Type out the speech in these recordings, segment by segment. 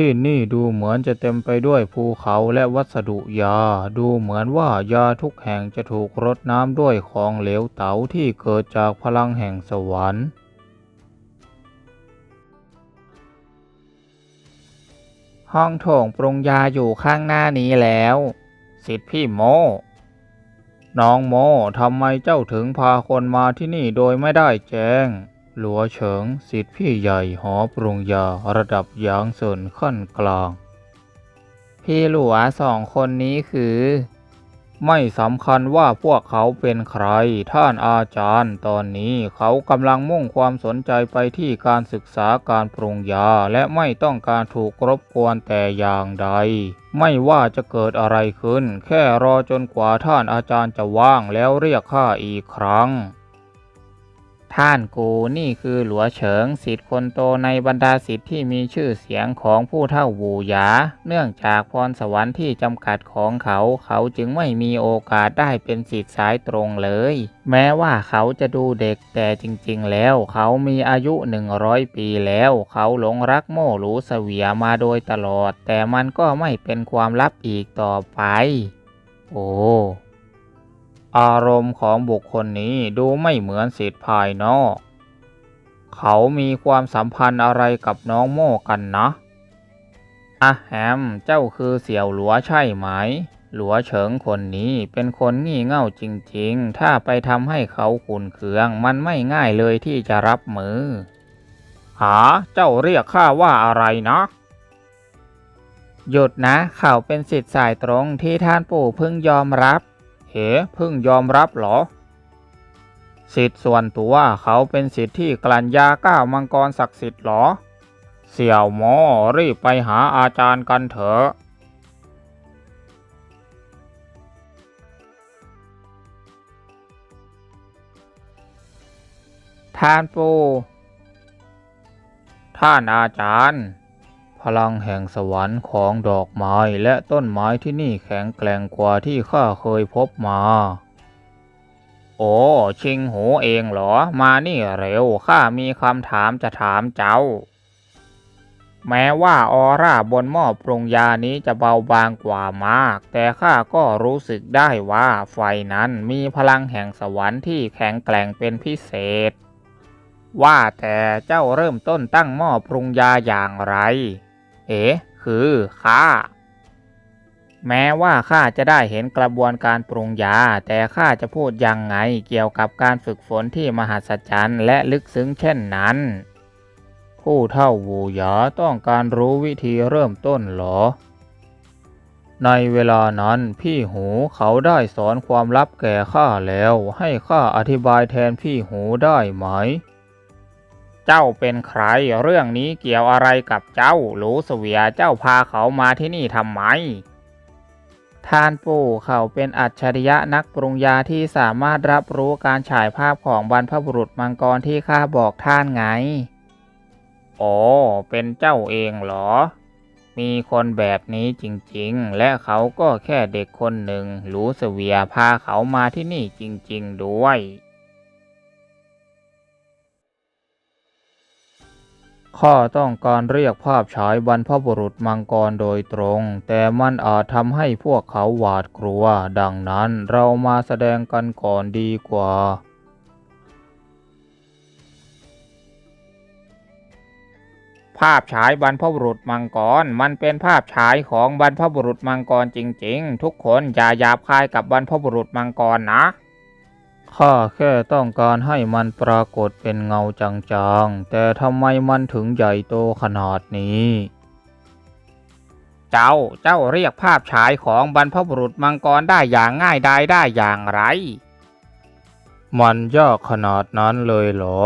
ที่นี่ดูเหมือนจะเต็มไปด้วยภูเขาและวัสดุยา ดูเหมือนว่ายาทุกแห่งจะถูกรดน้ำด้วยของเหลวเต๋าที่เกิดจากพลังแห่งสวรรค์ห้องโถงปรุงยาอยู่ข้างหน้านี้แล้ว สิทธิพี่โม น้องโมทำไมเจ้าถึงพาคนมาที่นี่โดยไม่ได้แจ้ง หลัวเฉิงสิทธิพี่ใหญ่หอปรุงยาระดับยางเซินขั้นกลาง พี่หลัวสองคนนี้คือ ไม่สำคัญว่าพวกเขาเป็นใคร ท่านอาจารย์ตอนนี้เขากำลังมุ่งความสนใจไปที่การศึกษาการปรุงยาและไม่ต้องการถูกรบกวนแต่อย่างใด ไม่ว่าจะเกิดอะไรขึ้น แค่รอจนกว่าท่านอาจารย์จะว่างแล้วเรียกข้าอีกครั้ง ท่านกูนี่คือหลัวเฉิงสิทธิ์คนโตในบรรดาสิทธิ์ที่มีชื่อเสียงของผู้เท่าวูหยา เนื่องจากพรสวรรค์ที่จำกัดของเขา เขาจึงไม่มีโอกาสได้เป็นสิทธิ์สายตรงเลย แม้ว่าเขาจะดูเด็กแต่จริงๆแล้ว เขามีอายุหนึ่งร้อยปีแล้ว เขาหลงรักโม่หลูเสวียมาโดยตลอด แต่มันก็ไม่เป็นความลับอีกต่อไป โอ้ อารมณ์ของบุคคลนี้ดูไม่เหมือนสิทธิ์ภายนอก เขามีความสัมพันธ์อะไรกับน้องโม่กันนะอะแฮมเจ้าคือเสี่ยวหลัวใช่ไหม หลัวเฉิงคนนี้เป็นคนงี่เง่าจริงๆ ถ้าไปทำให้เขาขุนเคือง มันไม่ง่ายเลยที่จะรับมือ หา เจ้าเรียกข้าว่าอะไรนะหยุดนะ เขาเป็นสิทธิ์สายตรงที่ท่านปู่เพิ่งยอมรับ เหเพิ่งยอมรับเหรอ สิทธิ์ส่วนตัวเขาเป็นสิทธิ์ที่กลั่นยาก้าวมังกรศักดิ์สิทธิ์เหรอ เสี่ยวหมอรีบไปหาอาจารย์กันเถอะท่านปู่ท่านอาจารย์ พลังแห่งสวรรค์ของดอกไม้และต้นไม้ที่นี่แข็งแกร่งกว่าที่ข้าเคยพบมา โอ้ชิงหูเองเหรอ มานี่เร็วข้ามีคำถามจะถามเจ้า แม้ว่าออร่าบนหม้อปรุงยานี้จะเบาบางกว่ามาก แต่ข้าก็รู้สึกได้ว่าไฟนั้นมีพลังแห่งสวรรค์ที่แข็งแกร่งเป็นพิเศษ ว่าแต่เจ้าเริ่มต้นตั้งหม้อปรุงยาอย่างไร เอ คือข้าแม้ว่าข้าจะได้เห็นกระบวนการปรุงยา แต่ข้าจะพูดยังไงเกี่ยวกับการฝึกฝนที่มหัศจรรย์และลึกซึ้งเช่นนั้น ผู้เท่าวูหยาต้องการรู้วิธีเริ่มต้นหรอ ในเวลานั้นพี่หูเขาได้สอนความลับแก่ข้าแล้ว ให้ข้าอธิบายแทนพี่หูได้ไหม เจ้าเป็นใครเรื่องนี้เกี่ยวอะไรกับเจ้าหลูเสวียเจ้าพาเขามาที่นี่ทำไมท่านปู่เขาเป็นอัจฉริยะนักปรุงยาที่สามารถรับรู้การฉายภาพของบรรพบุรุษมังกรที่ข้าบอกท่านไง อ๋อ เป็นเจ้าเองเหรอ มีคนแบบนี้จริงๆ และเขาก็แค่เด็กคนหนึ่งหลูเสวียพาเขามาที่นี่จริง ๆ ด้วย ข้าต้องการเรียกภาพฉายบรรพบุรุษมังกรโดยตรง แต่มันอาจทำให้พวกเขาหวาดกลัว ดังนั้นเรามาแสดงกันก่อนดีกว่า ภาพฉายบรรพบุรุษมังกร มันเป็นภาพฉายของบรรพบุรุษมังกรจริง ๆ ทุกคนอย่าหยาบคายกับบรรพบุรุษมังกรนะ ข้าแค่ต้องการให้มันปรากฏเป็นเงาจางๆ แต่ทำไมมันถึงใหญ่โตขนาดนี้ เจ้า เจ้าเรียกภาพฉายของบรรพบุรุษมังกรได้อย่างง่ายดายได้อย่างไร มันยากขนาดนั้นเลยเหรอ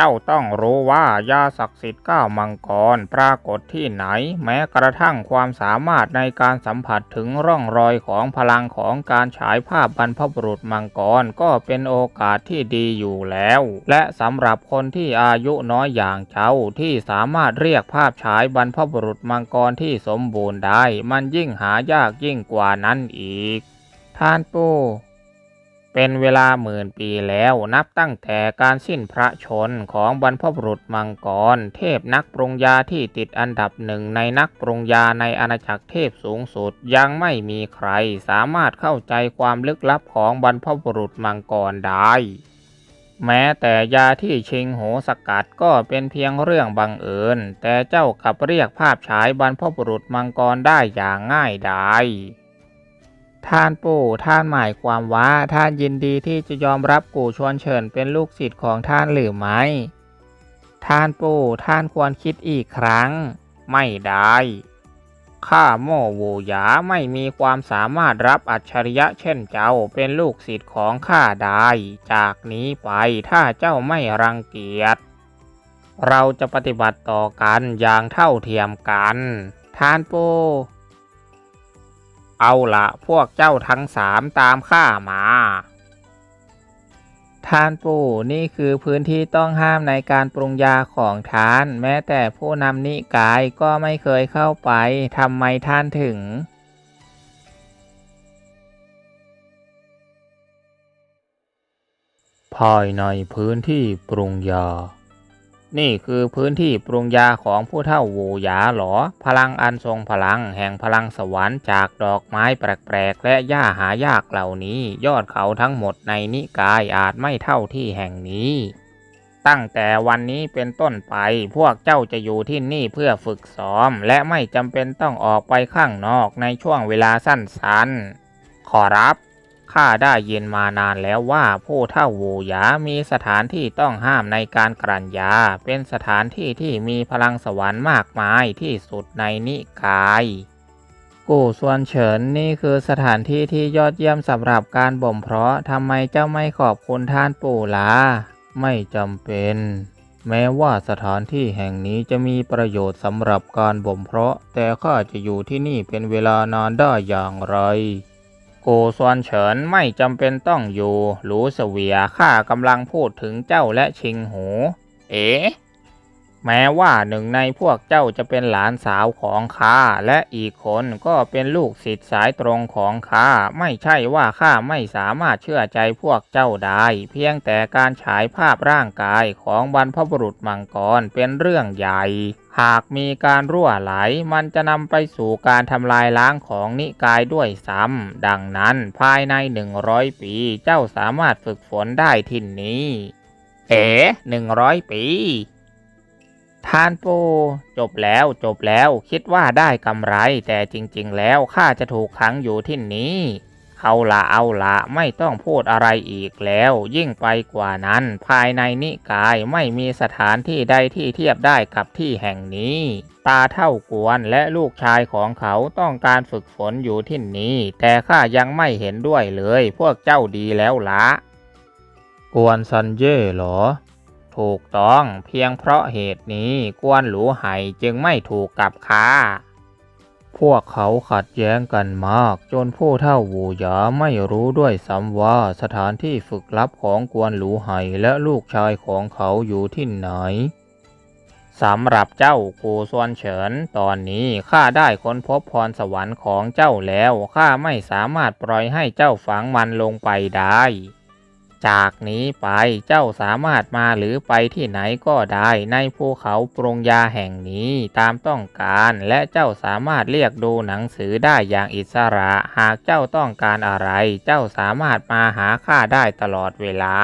เจ้าต้องรู้ว่ายาศักดิ์สิทธิ์ก้าวมังกรปรากฏที่ไหน แม้กระทั่งความสามารถในการสัมผัสถึงร่องรอยของพลังของการฉายภาพบรรพบุรุษมังกรก็เป็นโอกาสที่ดีอยู่แล้ว และสำหรับคนที่อายุน้อยอย่างเจ้าที่สามารถเรียกภาพฉายบรรพบุรุษมังกรที่สมบูรณ์ได้ มันยิ่งหายากยิ่งกว่านั้นอีก ท่านปู่ เป็นเวลาหมื่นปีแล้วนับตั้งแต่การสิ้นพระชนของบรรพบุรุษมังกร เทพนักปรุงยาที่ติดอันดับหนึ่งในนักปรุงยาในอาณาจักรเทพสูงสุด ยังไม่มีใครสามารถเข้าใจความลึกลับของบรรพบุรุษมังกรได้แม้แต่ยาที่ชิงโหสกัดก็เป็นเพียงเรื่องบังเอิญ แต่เจ้ากับเรียกภาพฉายบรรพบุรุษมังกรได้อย่างง่ายดาย ท่านปู่ท่านหมายความว่าท่านยินดีที่จะยอมรับกูชวนเฉินเป็นลูกศิษย์ของท่านหรือไม่ ท่านปู่ท่านควรคิดอีกครั้ง ไม่ได้ ข้าโม่วูหยาไม่มีความสามารถรับอัจฉริยะเช่นเจ้าเป็นลูกศิษย์ของข้าได้ จากนี้ไปถ้าเจ้าไม่รังเกียจ เราจะปฏิบัติต่อกันอย่างเท่าเทียมกัน ท่านปู่ เอาละพวกเจ้าทั้งสามตามข้ามา ท่านปู่นี่คือพื้นที่ต้องห้ามในการปรุงยาของท่าน แม้แต่ผู้นำนิกายก็ไม่เคยเข้าไปทำไมท่านถึงภายในพื้นที่ปรุงยา นี่คือพื้นที่ปรุงยาของผู้เฒ่าวูหยาหรอพลังอันทรงพลังแห่งพลังสวรรค์จากดอกไม้แปลกๆและหญ้าหายากเหล่านี้ ยอดเขาทั้งหมดในนิกายอาจไม่เท่าที่แห่งนี้ ตั้งแต่วันนี้เป็นต้นไปพวกเจ้าจะอยู่ที่นี่เพื่อฝึกซ้อม และไม่จำเป็นต้องออกไปข้างนอกในช่วงเวลาสั้นๆ ขอรับ ข้าได้ยินมานานแล้วว่าผู้เฒ่าวูหยา มีสถานที่ต้องห้ามในการกลั่นยา เป็นสถานที่ที่มีพลังสวรรค์มากมายที่สุดในนิกาย กู่ส่วนเฉินนี่คือสถานที่ที่ยอดเยี่ยมสำหรับการบ่มเพาะทำไมเจ้าไม่ขอบคุณท่านปู่ล่ะไม่จำเป็น แม้ว่าสถานที่แห่งนี้จะมีประโยชน์สำหรับการบ่มเพาะ แต่ข้าจะอยู่ที่นี่เป็นเวลานานได้อย่างไร กซวนเฉินไม่จำเป็นต้องอยู่ หรูเสวียข้ากำลังพูดถึงเจ้าและชิงหู เอ๋แม้ว่าหนึ่งในพวกเจ้าจะเป็นหลานสาวของข้าและอีกคนก็เป็นลูกศิษย์สายตรงของข้าไม่ใช่ว่าข้าไม่สามารถเชื่อใจพวกเจ้าได้ เพียงแต่การฉายภาพร่างกายของบรรพบุรุษมังกรเป็นเรื่องใหญ่ หากมีการรั่วไหล มันจะนำไปสู่การทำลายล้างของนิกายด้วยซ้ำ ดังนั้นภายในหนึ่งร้อยปีเจ้าสามารถฝึกฝนได้ที่นี้ เอ๋หนึ่งร้อยปีท่านโปจบแล้วจบแล้วคิดว่าได้กำไร แต่จริง ๆ แล้วข้าจะถูกขังอยู่ที่นี้ เอาละเอาละไม่ต้องพูดอะไรอีกแล้ว ยิ่งไปกว่านั้น ภายในนิกายไม่มีสถานที่ใดที่เทียบได้กับที่แห่งนี้ ตาเท่ากวนและลูกชายของเขาต้องการฝึกฝนอยู่ที่นี้ แต่ข้ายังไม่เห็นด้วยเลย พวกเจ้าดีแล้วละกวนซันเย่เหรอ ถูกต้องเพียงเพราะเหตุนี้กวนหลูไห่จึงไม่ถูกกับข้า พวกเขาขัดแย้งกันมาก จนผู้เท่าวูหยาไม่รู้ด้วยซ้ำว่าสถานที่ฝึกลับของกวนหลูไห่และลูกชายของเขาอยู่ที่ไหนสำหรับเจ้ากูส่วนเฉิน ตอนนี้ข้าได้ค้นพบพรสวรรค์ของเจ้าแล้วข้าไม่สามารถปล่อยให้เจ้าฝังมันลงไปได้ จากนี้ไปเจ้าสามารถมาหรือไปที่ไหนก็ได้ในภูเขาปรุงยาแห่งนี้ตามต้องการและเจ้าสามารถเรียกดูหนังสือได้อย่างอิสระ หากเจ้าต้องการอะไร เจ้าสามารถมาหาข้าได้ตลอดเวลา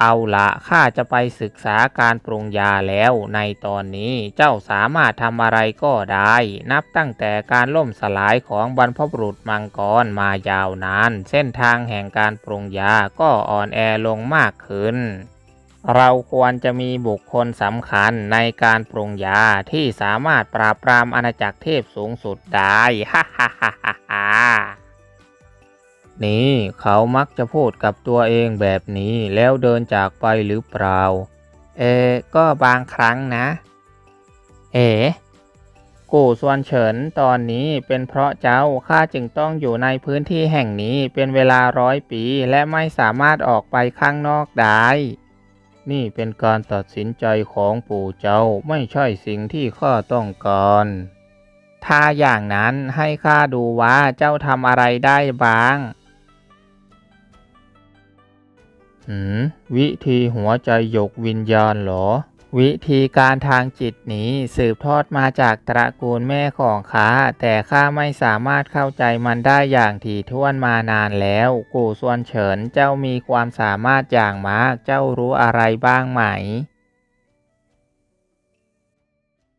เอาละข้าจะไปศึกษาการปรุงยาแล้วในตอนนี้เจ้าสามารถทำอะไรก็ได้ นับตั้งแต่การล่มสลายของบรรพบุรุษมังกรมายาวนาน เส้นทางแห่งการปรุงยาก็อ่อนแอลงมากขึ้น เราควรจะมีบุคคลสำคัญในการปรุงยาที่สามารถปราบปรามอาณาจักรเทพสูงสุดได้ฮ่าฮ่าฮ่าฮ่าฮ่า นี่เขามักจะพูดกับตัวเองแบบนี้แล้วเดินจากไปหรือเปล่า เอ ก็บางครั้งนะ เอ๋กูส่วนเฉินตอนนี้เป็นเพราะเจ้าข้าจึงต้องอยู่ในพื้นที่แห่งนี้เป็นเวลาร้อยปีและไม่สามารถออกไปข้างนอกได้ นี่เป็นการตัดสินใจของปู่เจ้าไม่ใช่สิ่งที่ข้าต้องการ ถ้าอย่างนั้นให้ข้าดูว่าเจ้าทำอะไรได้บ้าง หืมวิธีหัวใจหยกวิญญาณเหรอ วิธีการทางจิตนี้สืบทอดมาจากตระกูลแม่ของข้าแต่ข้าไม่สามารถเข้าใจมันได้อย่างถี่ถ้วนมานานแล้ว กู่ส่วนเฉินเจ้ามีความสามารถอย่างมากเจ้ารู้อะไรบ้างไหม